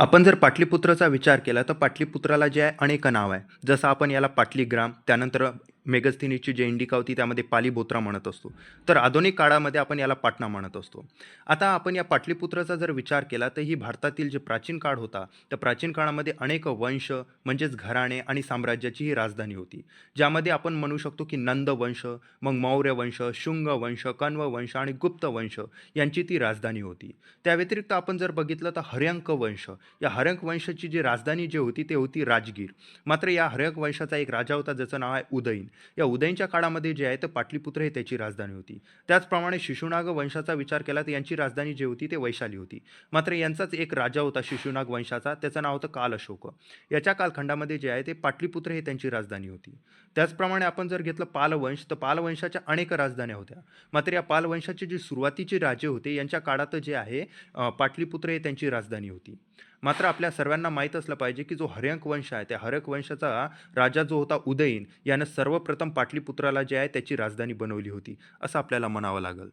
आपण जर पाटलीपुत्राचा विचार केला तर पाटलीपुत्राला जे आहे अनेक नाव आहे. जसं आपण याला पाटलीग्राम त्यानंतर मेगस्थिनीची जी इंडिका होती त्यामध्ये पालीबोत्रा म्हणत असतो. तर आधुनिक काळामध्ये आपण याला पाटणा म्हणत असतो. आता आपण या पाटलीपुत्राचा जर विचार केला तर ही भारतातील जे प्राचीन काळ होता त्या प्राचीन काळामध्ये अनेक वंश म्हणजेच घराणे आणि साम्राज्याची ही राजधानी होती. ज्यामध्ये आपण म्हणू शकतो की नंद वंश मग मौर्य वंश शुंग वंश कण्व वंश आणि गुप्त वंश यांची ती राजधानी होती. त्या व्यतिरिक्त आपण जर बघितलं तर हर्यंक वंश. या हर्यंक वंशाची जी राजधानी जी होती ते होती राजगीर. मात्र या हर्यंक वंशाचा एक राजा होता ज्याचं नाव आहे उदयीन. या उदयनच्या काळामध्ये जे आहे तर पाटलीपुत्र हे त्याची राजधानी होती. त्याचप्रमाणे शिशुनाग वंशाचा विचार केला तर यांची राजधानी जी होती ते वैशाली होती. मात्र यांचाच एक राजा होता शिशुनाग वंशाचा. त्याचं नाव होतं काल अशोक याच्या कालखंडामध्ये जे आहे ते पाटलीपुत्र हे त्यांची राजधानी होती. त्याचप्रमाणे आपण जर घेतलं पालवंश तर पालवंशाच्या अनेक राजधान्या होत्या. मात्र या पालवंशाचे जे सुरुवातीचे राजे होते यांच्या काळात जे आहे पाटलीपुत्र हे त्यांची राजधानी होती. मात्र आपल्या सर्वांना माहीत असलं पाहिजे की जो हर्यंक वंश आहे त्या हरक वंशाचा राजा जो होता उदयीन यानं सर्वप्रथम पाटलीपुत्राला जे आहे त्याची राजधानी बनवली होती असं आपल्याला म्हणावं लागेल.